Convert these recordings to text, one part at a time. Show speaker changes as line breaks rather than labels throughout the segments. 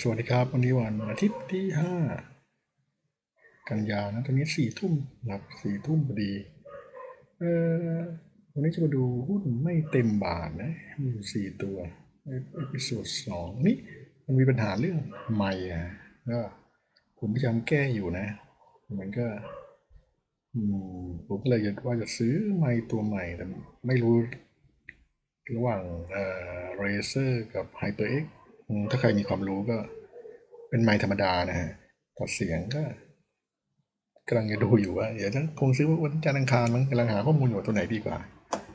สวัสดีครับ วันนี้วันอาทิตย์ที่ห้ากันยานะตอนนี้สี่ทุ่มหลับสี่ทุ่มพอดีเออวันนี้จะมาดูหุ้นไม่เต็มบาทนะ มีอยู่สี่ตัวเอพิโซดสองนี่มันมีปัญหาเรื่องไม่อะก็ผมพยายามแก้อยู่นะ มันก็ผมก็เลยจะว่าจะซื้อไม้ตัวใหม่ แต่ไม่รู้ระหว่างเอ่อ Razer กับ HyperX อืม ถ้าใครมีความรู้ก็ เป็นไมค์ธรรมดานะฮะตัดเสียงก็กำลังจะดูอยู่ว่าเดี๋ยวจะคงซื้อวันจันทร์อังคารมั้งกำลังหาข้อมูลอยู่ตัวไหนดีกว่า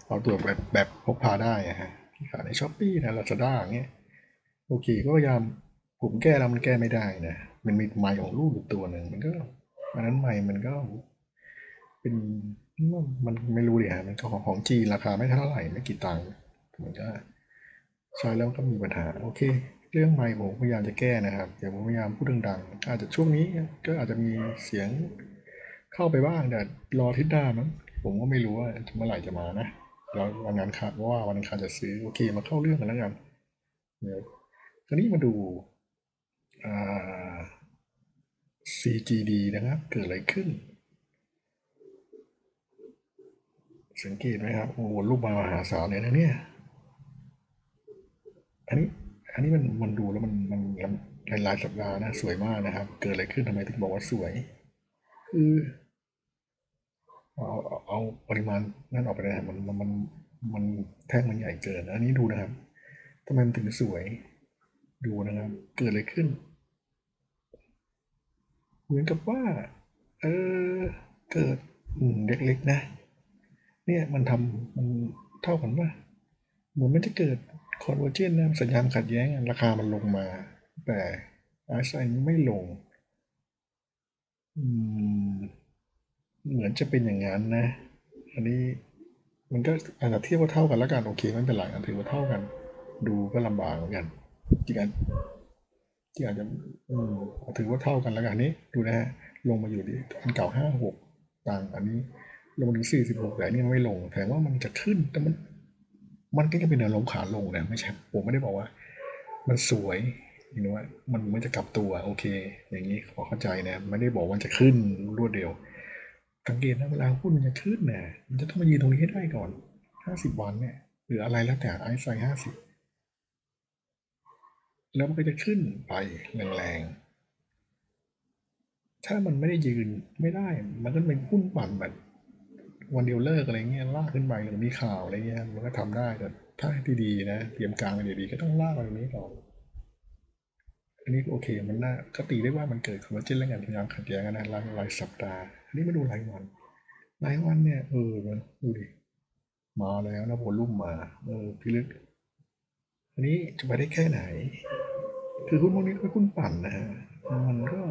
เอาตัวแบบแบบพกพาได้อะฮะที่ขายในช้อปปี้นะลาซาด้าอย่างเงี้ยโอเคก็พยายามผมแก้แล้วมันแก้ไม่ได้นะมันมีไมค์ของลูกอยู่ตัวหนึ่งมันก็อันนั้นไมค์มันก็ เป็นมันไม่รู้ดิฮะมันของของจีนราคาไม่เท่าไหร่ไม่กี่ตังค์มันก็ใช้แล้วก็มีปัญหา โอเค เรื่องไมค์ผมพยายามจะแก้นะครับเดี๋ยวผมพยายามพูดดังๆอาจจะช่วงนี้ก็อาจจะมีเสียงเข้าไปบ้างแต่รอทิตย์หน้ามั้งผมก็ไม่รู้ว่าเมื่อไหร่จะมานะแล้ววันนั้นคาดว่าวันอังคารจะซื้อโอเคมาเข้าเรื่องกันแล้วกันเดี๋ยวคราวนี้มาดูอ่า CGD นะครับ เกิดอะไรขึ้น สังเกตไหมครับโอ้โหลูกมามหาศาลเลยนะเนี่ย อันนี้ อันนี้มันมันดูแล้วมันมันรายรายสัปดาห์นะสวยมากนะครับ เกิดอะไรขึ้นทำไมถึงบอกว่าสวย คือเอาเอาเอาปริมาณนั่นออกไปเลยนะมันมันมันมันแท่งมันใหญ่เกิน อันนี้ดูนะครับทำไมมันถึงสวย ดูนะครับ เกิดอะไรขึ้น เหมือนกับว่า เออเกิดอืมเล็กๆนะ เนี่ยมันทำมันเท่ากันว่าเหมือนมันจะเกิด คอนเวอร์เจนนะสัญญาณขัดแย้งราคามันลงมา แต่ไอซ์ไไม่ลง เหมือนจะเป็นอย่างนั้นนะ อันนี้มันก็อาจจะเทียบว่าเท่ากันแล้วกัน โอเคไม่เป็นไรอันถือว่าเท่ากัน ดูก็ลำบากเหมือนกันจริงอันจริงอาจจะถือว่าเท่ากันแล้วกันนี้ ดูนะฮะลงมาอยู่ที่อันเก่าห้าหกต่างอันนี้ลงมาถึงสี่สิบหกแต่อันนี่ไม่ลงแสดงว่ามันจะขึ้นแต่มัน มันก็จะเป็นแนวโน้มขาลงนะไม่ใช่ผมไม่ได้บอกว่า มันสวย you know ว่ามันมันจะกลับตัวโอเค อย่างนี้ขอเข้าใจนะไม่ได้บอกว่าจะขึ้นรวดเดียวสังเกตนะเวลาหุ้นมันจะขึ้นเนี่ยมันจะต้องมายืนตรงนี้ให้ได้ก่อนห้าสิบวันเนี่ยหรืออะไรแล้วแต่ไอซ์ไซห้าสิบแล้วมันก็จะขึ้นไปแรงๆ ถ้ามันไม่ได้ยืนไม่ได้ มันก็เป็นหุ้นปั่นแบบ วันเดียวเลิกอะไรเงี้ยลากขึ้นไปหรือมีข่าวอะไรเงี้ยมันก็ทำได้แต่ถ้าที่ดีนะเตรียมการมาดีๆก็ต้องลากไปตรงนี้ก่อนอันนี้โอเคมันน่าก็ตีได้ว่ามันเกิดคอลลาเจนและงานพยายามขัดแย้งกันนะรายรายสัปดาห์อันนี้มาดูรายวันรายวันเนี่ยเออมันดูดิมาแล้วนะโวลุ่มมาเออพิลึกอันนี้จะไปได้แค่ไหน คือหุ้นพวกนี้ก็หุ้นปั่นนะฮะมันก็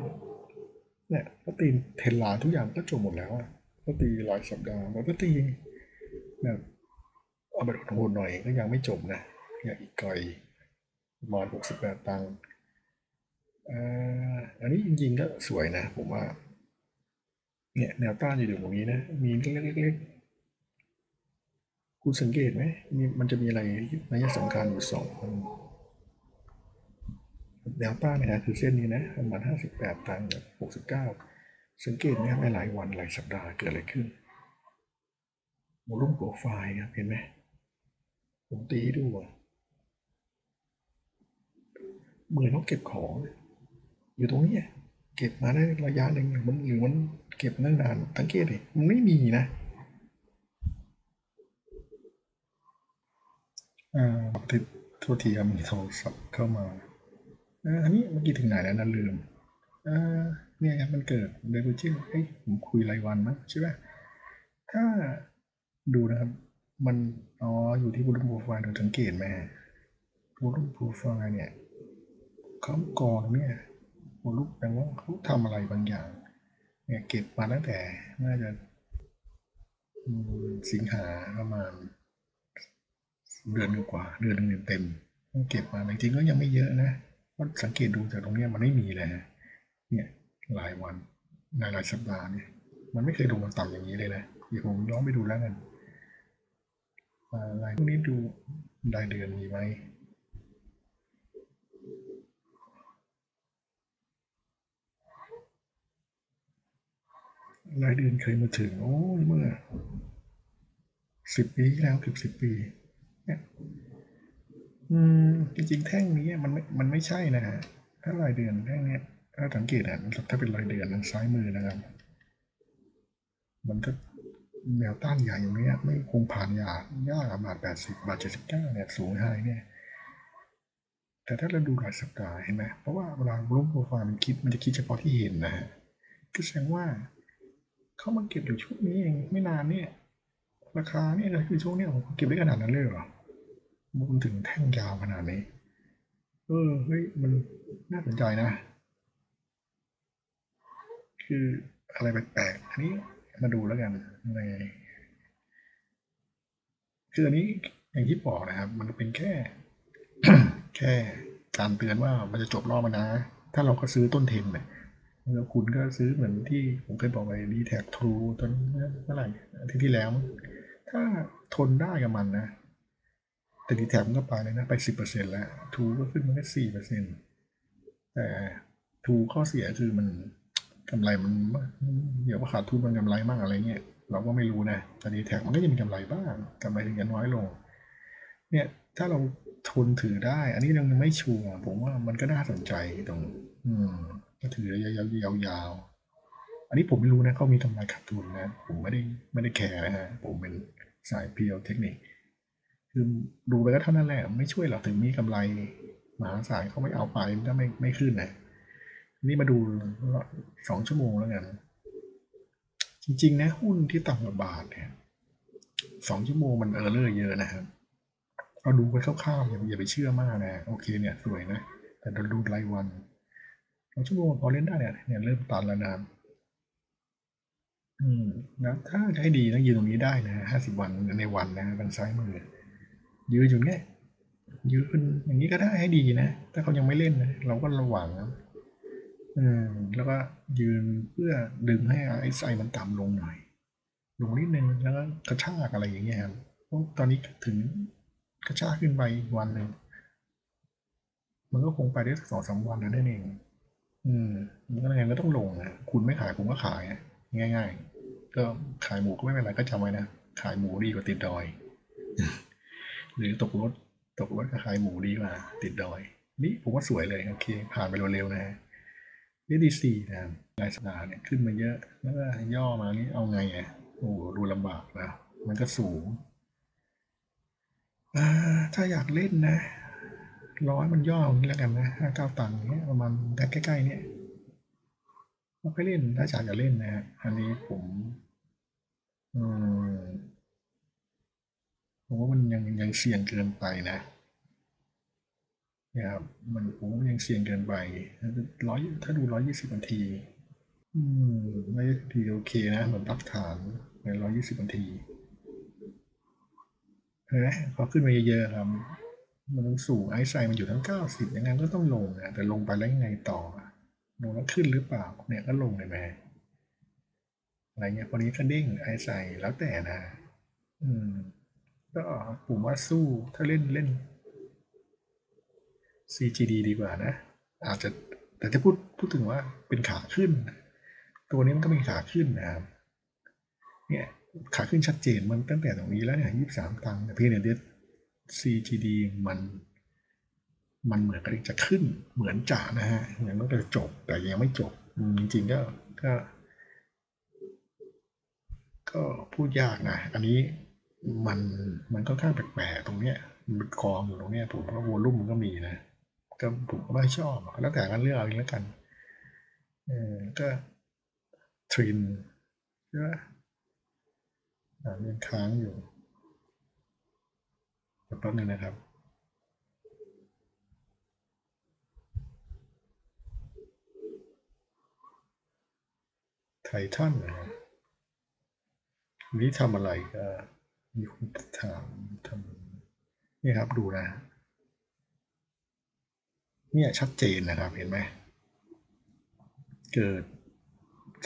เนี่ยก็ตีเทรนไลน์ทุกอย่างก็จบหมดแล้วอะ ก็ตีรายสัปดาห์มันก็ตีแบบเอาแบบโหดหน่อยก็ยังไม่จบนะยังอีกไกลประมาณหกสิบแปดตังค์อันนี้จริงๆก็สวยนะ ผมว่า เนี่ยแนวต้านอยู่ตรงนี้นะ มีเล็กๆคุณสังเกตไหมมีมันจะมีอะไรนัยสำคัญอยู่สองแนวต้านนะคือเส้นนี้นะประมาณห้าสิบแปดตังค์แบบหกสิบเก้า สังเกตไหมหลายวันหลายสัปดาห์เกิดอะไรขึ้นโมลุ่มโปรไฟล์ครับเห็นไหมผมตีให้ดูเหมือนเขาเก็บของ อยู่ตรงนี้เก็บมาได้ระยะหนึ่งมันหรือมันเก็บนั่งนานสังเกตดิมันไม่มีนะอ่าติดโทษทีครับมีโทรศัพท์เข้ามาอ่าอันนี้เมื่อกี้ถึงไหนแล้วนะลืมอ่า เนี่ยครับมันเกิดเดบิวต์เฮ้ยผมคุยรายวันมั้งใช่ไหมถ้าดูนะครับ มันอ๋ออยู่ที่บูล o โปรไฟล์ถึงสังเกตไหมบูล o โปรไฟล์เนี่ยเขากองเนี่ยบูลแปลว่าเขาทำอะไรบางอย่าง เนี่ยเก็บมาตั้งแต่น่าจะสิงหาประมาณเดือนกว่าเดือนนึงเต็มเก็บมาจริงๆก็ยังไม่เยอะนะเพราะสังเกตดูจากตรงเนี้ยมันไม่มีเลยเนี่ย หลายวันหลายหลายสัปดาห์นี่มันไม่เคยดูมันต่ำอย่างนี้เลยนะเดี๋ยวผมลอนไปดูแล้วกันอรารพวกนี้ดูรายเดือนมีไหมรายเดือนเคยมาถึง โอ้เมื่อสิบปีแล้วเกือบสิบปีเนี่ยอืมจริงๆแท่งนี้มันไม่มันไม่ใช่นะฮะถ้ารายเดือนแท่งเนี้ย ถ้าสังเกตอะถ้าเป็นรายเดือนทางซ้ายมือนะครับ มันก็แนวต้านใหญ่อย่างนี้ไม่คงผ่านยากยากบาทแปดสิบบาทเจ็ดสิบเก้าเนี่ยสูงไฮเนี่ย แต่ถ้าเราดูรายสัปดาห์เห็นไหมเพราะว่าเวลารูปโปรไฟล์มันคิดมันจะคิดเฉพาะที่เห็นนะฮะก็แสดงว่าเขามาเก็บอยู่ช่วงนี้เองไม่นานเนี่ย ราคาเนี่ยคือช่วงเนี้ยผมเก็บได้ขนาดนั้นเลยเหรอมันถึงแท่งยาวขนาดนี้ เออเฮ้ยมันน่าสนใจนะ คืออะไรแปลกๆอันนี้มาดูแล้วกันในคืออันนี้อย่างที่บอกนะครับ มันเป็นแค่ แค่การเตือนว่ามันจะจบรอบมันนะ ถ้าเราก็ซื้อต้นเทนเนี่ยแล้วคุณก็ซื้อเหมือนที่ผมเคยบอกไปดีแท็กทรูตอนเมื่อไหร่อาที่ที่แล้ว ถ้าทนได้กับมันนะแต่ดีแท็กมันก็ไปเลยนะไปสิบเปอร์เซ็นต์แล้วทูก็ขึ้นมาแค่สี่เปอร์เซ็นต์แต่ทูข้อเสียคือมัน กำไรมันเดี๋ยวว่าขาดทุนมันกำไรมากอะไรเงี้ยเราก็ไม่รู้นะแต่ดีแท็กมันก็จะมีกำไรบ้างกำไรถึงจะน้อยลง เนี่ยถ้าเราทนถือได้ อันนี้ยังไม่ชัวร์ผมว่ามันก็น่าสนใจตรง อืมก็ถือยาวๆยาวๆอันนี้ผมไม่รู้นะเขามีกำไรขาดทุนนะ ผมไม่ได้ไม่ได้แคร์นะฮะผมเป็นสายเพียวเทคนิค คือดูไปก็เท่านั้นแหละ ไม่ช่วยหรอกถึงมีกำไรมหาศาลเขาไม่เอาไปมันก็ไม่ไม่ขึ้นนะ นี่มาดูสองชั่วโมงแล้วกัน จริง ๆ นะ หุ้นที่ต่ำกว่าบาทเนี่ยสองชั่วโมงมันเออร์เลอร์เยอะนะครับเราดูไปคร่าวๆอย่าไปเชื่อมากนะ โอเคเนี่ยสวยนะ แต่เราดูรายวันสองชั่วโมงพอเล่นได้เนี่ยเนี่ยเริ่มตันแล้วนะอืมนะถ้าจะให้ดีต้องยืนตรงนี้ได้นะห้าสิบวันในวันนะทางซ้ายมือยืนอยู่เนี่ยยืนอย่างนี้ก็ได้ให้ดีนะ ถ้าเขายังไม่เล่นนะเราก็ระวังนะ อืมแล้วก็ยืนเพื่อดึงให้ไอ้ไซมันต่ำลงหน่อย ลงนิดนึงแล้วก็กระชากอะไรอย่างเงี้ยครับตอนนี้ถึงกระชากขึ้นไปวันหนึ่งมันก็คงไปได้สองสามวันนั่นเอง อืมมันก็ยังไงก็ต้องลงนะคุณไม่ขายผมก็ขายง่าย ๆ ก็ขายหมูก็ไม่เป็นไรก็จำไว้นะขายหมูดีกว่าติดดอย หรือตกรถตกรถก็ขายหมูดีกว่า ติดดอย นี่ผมว่าสวยเลยโอเค ผ่านไปเร็วๆนะ นี่ดีซีนะรายสัปดาห์เนี่ยขึ้นมาเยอะแล้วก็ย่อมานี่เอาไงอะโอ้ดูลำบากนะมันก็สูงถ้าอยากเล่นนะ ร้อยมันย่ออย่างนี้แล้วกันนะห้าเก้าตังค์เนี้ยประมาณใกล้ๆเนี่ยไม่ค่อยเล่นถ้าอยากจะเล่นนะฮะอันนี้ผมอืมผมว่ามันยังยังเสี่ยงเกินไปนะ นะครับมันผมว่ามันยังเสี่ยงเกินไปร้อยถ้าดูร้อยยี่สิบนาที อืมร้อยยี่สิบนาทีโอเคนะเหมือนรับฐานในร้อยยี่สิบนาทีเห็นไหมพอขึ้นมาเยอะๆครับ มันต้องสูงไอซ์ไซมันอยู่ทั้งเก้าสิบยังไงก็ต้องลงนะแต่ลงไปแล้วยังไงต่อลงแล้วขึ้นหรือเปล่าเนี่ยก็ลงเลยไหมอะไรเงี้ยพอนี้ก็เด้งไอซ์ไซแล้วแต่นะ อืมก็ผมว่าสู้ถ้าเล่นเล่น CGD ดีกว่านะ อาจจะแต่ถ้าพูดพูดถึงว่าเป็นขาขึ้น ตัวนี้มันก็เป็นขาขึ้นนะครับเนี่ยขาขึ้นชัดเจนมันตั้งแต่ตรงนี้แล้วเนี่ยยี่สามตังค์แต่เพียงแต่เดีย CGD มัน มันเหมือนกับจะขึ้นเหมือนจ่านะฮะเหมือนมันจะจบแต่ยังไม่จบจริงๆก็ก็ ก็พูดยากนะ อันนี้มันมันค่อนข้างแปลกๆตรงเนี้ยมันคออยู่ตรงเนี้ยผมว่าโวลุ่มมันก็มีนะ ก็ผมก็ไม่ชอบ แล้วแต่กันเลือกเอาเองแล้วกันเออก็ทรินใช่ไหมยังค้างอยู่แป๊บนึงนะครับไททันนะนี่ทำอะไรก็มีคนถามทำนี่ครับดูนะ เนี่ยชัดเจนนะครับเห็นไหมเกิด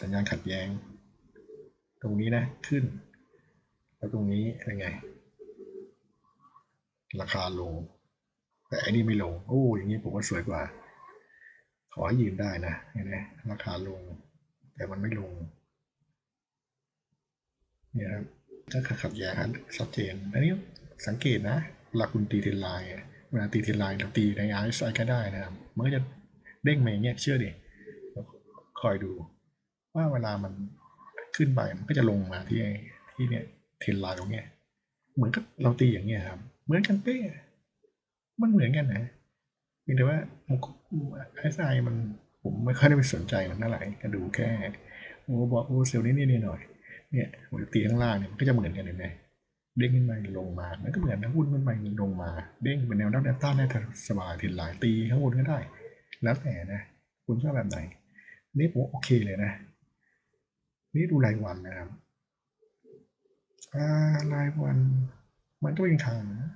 สัญญาณขัดแย้ง ตรงนี้นะขึ้น แล้วตรงนี้เป็นไง ราคาลงแต่อันนี้ไม่ลงโอ้อย่างนี้ผมว่าสวยกว่า ขอให้ยืนได้นะเห็นไหมราคาลง แต่มันไม่ลงเนี่ยครับก็ขัดแย้งชัดเจนอันนี้สังเกตนะเวลาคุณตีเทนไลน์ วลาตีทนไลน์เราตีใน RSI ก็ได้นะครับ มันก็จะเด้งมาอย่างเงี้ยเชื่อดิคอยดู ว่าเวลามันขึ้นไปมันก็จะลงมาที่ที่เนี่ยเทนไลน์ตรงเนี้ยเหมือนกับเราตีอย่างเงี้ยครับ เหมือนกันเป๊ะมันเหมือนกันนะเพียงแต่ว่าไอซายมันผมไม่ค่อยได้ไปสนใจมันเท่าไหร่ก็ดูแค่โอ้บอกโอ้เซลล์นี้นี่หน่อยเนี่ยผมตีข้างล่างเนี่ยมันก็จะเหมือนกันเห็นไหม เด้งขึ้นมาลงมามันก็เหมือนนะหุ้นขึ้นมาลงมา เด้งเป็นแนวรับแนวต้านได้สบายทีหลายตีข้างบนก็ได้ แล้วแต่นะ คุณชอบแบบไหน นี่ผมโอเคเลยนะ นี่ดูรายวันนะครับรายวัน มันก็เป็นทางนะ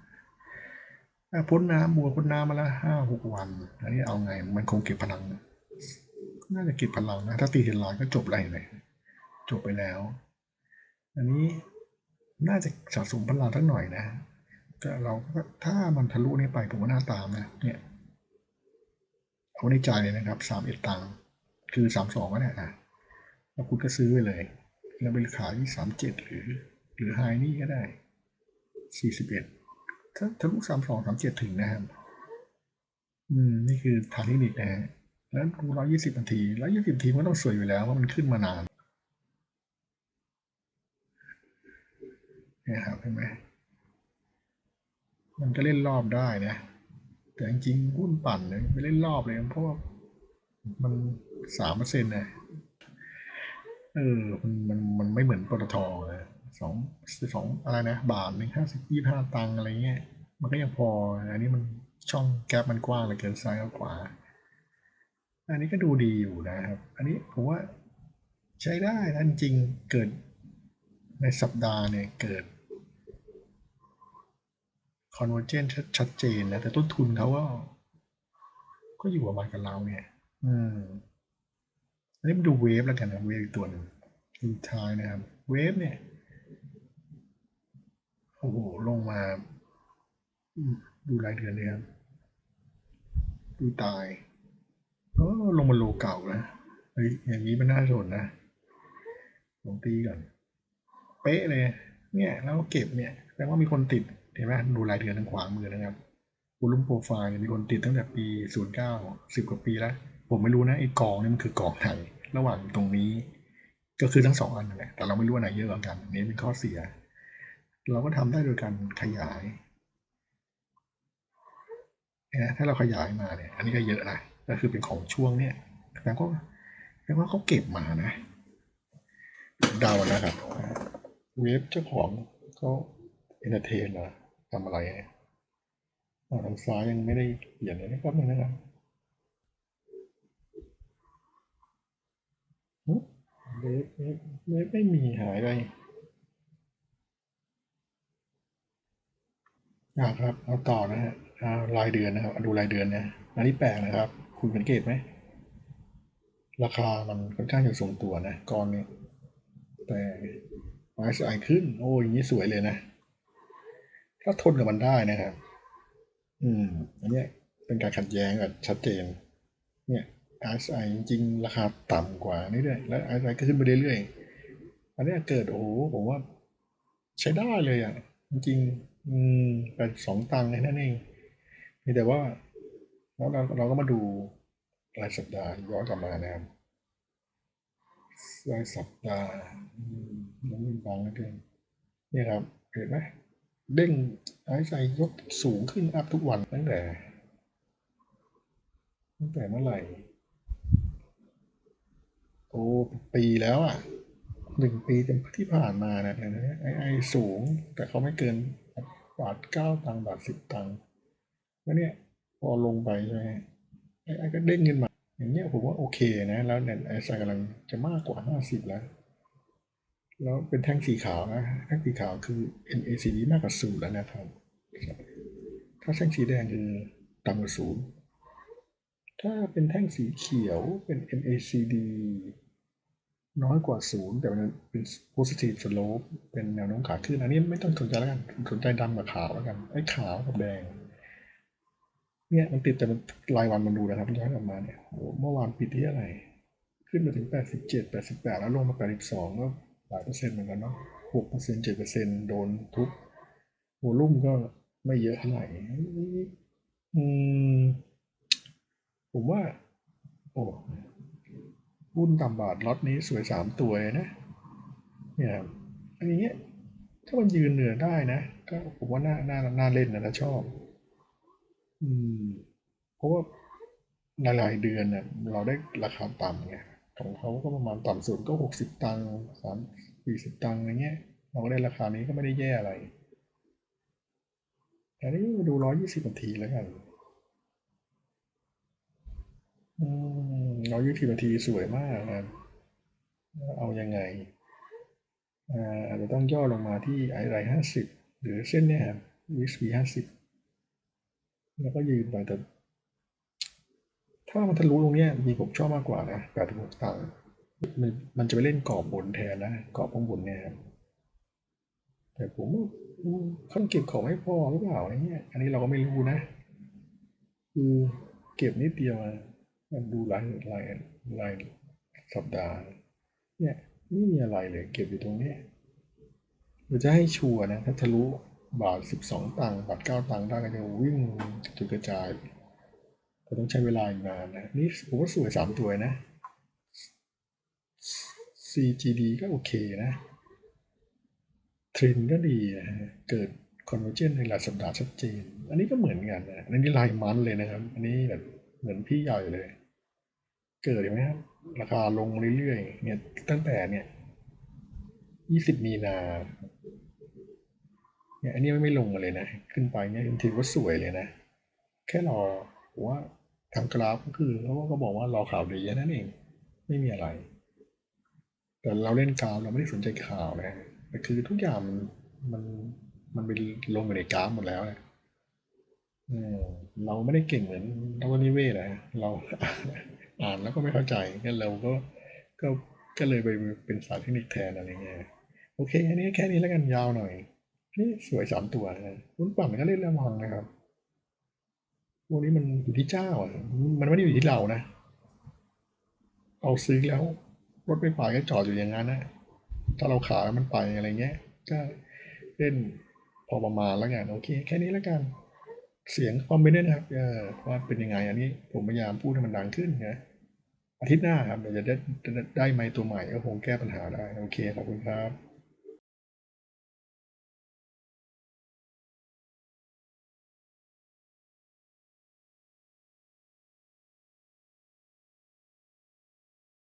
พ้นน้ำบัวพ้นน้ำมาแล้วห้าหกวัน อันนี้เอาไง มันคงเก็บพลัง น่าจะเก็บพลังนะ ถ้าตีเห็นลอยก็จบอะไรเลย จบไปแล้ว อันนี้ น่าจะสะสมพลังสักหน่อยนะแต่เราก็ถ้ามันทะลุนี่ไปผมว่าน่าตามนะเนี่ยเอาในใจเลยนะครับสามเอ็ดตังคือสามสองก็ได้อะแล้วคุณก็ซื้อไปเลย แล้วไปขายที่สามเจ็ดหรือ หรือไฮนี่ก็ได้สี่สิบเอ็ดถ้าทะลุสามสองสามเจ็ดถึงนะครับอืมนี่คือทางเทคนิคนะฮะแล้วดูร้อยยี่สิบนาทีร้อยยี่สิบนาทีมันก็ต้องสวยอยู่แล้วว่ามันขึ้นมานานเนี่ยครับเห็นไหมมันก็เล่นรอบได้นะ แต่จริงๆหุ้นปั่นเลยไม่เล่นรอบเลยเพราะว่ามันสามเปอร์เซ็นต์นะเออมันมันมันไม่เหมือนปตทเลยสองสองอะไรนะ บาทหนึ่งห้าสิบยี่ห้าตังอะไรเงี้ย มันก็ยังพอ อันนี้มันช่องแกลบมันกว้างเหลือเกินซ้ายกับขวา อันนี้ก็ดูดีอยู่นะครับ อันนี้ผมว่าใช้ได้นะจริงเกิดในสัปดาห์เนี่ยเกิด convergence ชัดเจนนะแต่ต้นทุนเขาก็ก็อยู่ประมาณกับเราเนี่ย อืมอันนี้มาดูเวฟแล้วกันนะเวฟอีกตัวหนึ่งดูท้ายนะครับ เวฟเนี่ย โอ้โห ลงมาอืมดูรายเดือนเลยครับดูตายเออลงมาโลเก่านะเฮ้ยอย่างนี้มันน่าสนนะลงตีก่อน เป๊ะเลย เนี่ย แล้วเก็บเนี่ยแสดงว่ามีคนติด เห็นไหมดูรายเดือนทางขวามือนะครับวอลุ่มโปรไฟล์มีคนติดตั้งแต่ปี 09 10 กว่าปีแล้ว ผมไม่รู้นะไอ้กองนี่มันคือกองไหนระหว่างตรงนี้ ก็คือทั้งสองอันนั่นแหละแต่เราไม่รู้อันไหนเยอะกว่ากันนี้เป็นข้อเสีย เราก็ทำได้โดยการขยายนะถ้าเราขยายมาเนี่ย อันนี้ก็เยอะนะก็คือเป็นของช่วงเนี่ยแต่ก็แปลว่าเขาเก็บมานะเดานะครับเว็บเจ้าของเขาเอนเตอร์เทนเหรอ ทำอะไรเนี่ยทางซ้ายยังไม่ได้เขียนเลยนะครับนึงนะครับหึเว็บเว็บเว็บไม่มีหายไปอ่าครับ เอาต่อนะฮะอ่ารายเดือนนะครับ ดูรายเดือนนะอันนี้แปลกนะครับ คุณสังเกตไหม ราคามันค่อนข้างจะทรงตัวนะกองนี้แต่ RSI ขึ้น โอ้ยอย่างนี้สวยเลยนะ ถ้าทนกับมันได้นะครับ อืม อันนี้เป็นการขัดแย้งกันชัดเจน เนี่ย RSI จริงๆ ราคาต่ำกว่านี่ด้วยแล้ว RSI ก็ขึ้นไปเรื่อยๆ อันนี้เกิดโอ้โหผมว่าใช้ได้เลยอะ จริงๆ อืมแต่สองตังค์แค่นั่นเองมีแต่ว่าแล้วเราเราก็มาดูรายสัปดาห์ย้อนกลับมานะครับรายสัปดาห์อืมมันบางแล้วเกินเนี่ยครับเห็นไหม เด้งไอ้ใจยกสูงขึ้นอัพทุกวันตั้งแต่ตั้งแต่เมื่อไหร่ โอ้ปีแล้วอะหนึ่งปีที่ผ่านมานะไอ้ไอ้สูง แต่เขาไม่เกินบาทเก้าตังค์บาทสิบตังค์แล้วเนี่ยพอลงไปใช่ไหมไอ้ไอ้ก็เด้งขึ้นมา อย่างเงี้ยผมว่าโอเคนะ แล้วเนี่ยไอ้ไซกำลังจะมากกว่าห้าสิบแล้ว แล้วเป็นแท่งสีขาวนะ แท่งสีขาวคือ NACD มากกว่าศูนย์แล้วนะครับ ถ้าแท่งสีแดงคือต่ำกว่าศูนย์ถ้าเป็นแท่งสีเขียวเป็น MACD น้อยกว่าศูนย์แต่มันเป็น positive slope เป็นแนวโน้มขาขึ้นอันนี้ไม่ต้องสนใจแล้วกันสนใจดำกับขาวแล้วกันไอ้ขาวกับแดงเนี่ยมันติดแต่มันรายวันมันดูนะครับย้อนกลับมาเนี่ยโอ้เมื่อวานปิดที่อะไร ขึ้นมาถึง 87 88 แล้วลงมา 82ก็ หลายเปอร์เซ็นต์เหมือนกันเนาะหกเปอร์เซ็นต์เจ็ดเปอร์เซ็นต์โดนทุบโวลุ่มก็ไม่เยอะเท่าไหร่อืม ผมว่า โอ้หุ้นต่ำบาทล็อตนี้สวยสามตัวนะ เนี่ยอันนี้ถ้ามันยืนเหนือได้นะ ก็ผมว่าน่าน่าน่าเล่นนะถ้าชอบ อืม เพราะว่าหลายๆเดือนเนี่ยเราได้ราคาต่ำไง ของเขาก็ประมาณต่ำสุดก็หกสิบตังค์สามสี่สิบตังค์อะไรเงี้ย เราก็ได้ราคานี้ก็ไม่ได้แย่อะไรแต่นี้มาดูร้อยยี่สิบนาทีแล้วกันร้อยยี่สิบนาทีสวยมากนะเอายังไงอ่าอาจจะต้องย่อลงมาที่ไอไรห้าสิบหรือเส้นเนี่ยครับวิสปีห้าสิบแล้วก็ยืนไปแต่ ถ้ามันทะลุตรงนี้มีผมชอบมากกว่านะแปดถึงหกตังค์มันมันจะไปเล่นกรอบบนแทนนะกรอบข้างบนเนี่ยครับแต่ผมว่าเขาเก็บของไม่พอหรือเปล่าอะไรเงี้ยอันนี้เราก็ไม่รู้นะ คือเก็บนิดเดียวมันดูรายรายรายสัปดาห์ เนี่ยไม่มีอะไรเลย เก็บอยู่ตรงนี้เราจะให้ชัวร์นะถ้าทะลุบาทสิบสองตังค์บาทเก้าตังค์ได้ก็จะวิ่งจุดกระจาย แต่ต้องใช้เวลาอีกนานนะนี่ผมว่าสวยสามตัวนะ CGD ก็โอเคนะทรินก็ดีนะเกิด convergence ในรายสัปดาห์ชัดเจน อันนี้ก็เหมือนกันนะอันนี้รายมันเลยนะครับ อันนี้แบบเหมือนพี่ใหญ่เลย เกิดเห็นไหมครับราคาลงเรื่อยๆ เนี่ยตั้งแต่เนี่ยยี่สิบมีนาเนี่ยอันนี้ไม่ลงเลยนะ ขึ้นไปเนี่ยถือว่าสวยเลยนะ แค่รอผมว่า ทางกราฟก็คือเขาก็บอกว่ารอข่าวดีแค่นั้นเอง ไม่มีอะไร แต่เราเล่นกราฟเราไม่ได้สนใจข่าวนะแต่คือทุกอย่างมันมันมันไปลงอยู่ในกราฟหมดแล้วนะเราไม่ได้เก่งเหมือนดรนิเวศนะเราอ่านแล้วก็ไม่เข้าใจงั้นเราก็ก็ก็เลยไปเป็นสายเทคนิคแทนอะไรเงี้ยโอเค อันนี้แค่นี้แล้วกันยาวหน่อย นี่สวยสามตัวนะหุ้นปั่นก็เล่นแล้วมองนะครับ พวกนี้มันอยู่ที่เจ้าอะมันไม่ได้อยู่ที่เรานะ เอาซื้อแล้ว รถไม่ไปก็จอดอยู่อย่างนั้นนะถ้าเราขายมันไปอะไรเงี้ยก็เล่นพอประมาณแล้วกันโอเค แค่นี้แล้วกัน เสียงคอมเมนต์ด้วยนะครับเออว่าเป็นยังไงอันนี้ผมพยายามพูดให้มันดังขึ้นนะอาทิตย์หน้าครับเดี๋ยวจะได้ได้ได้ไมค์ตัวใหม่ก็คงแก้ปัญหาได้ โอเคขอบคุณครับ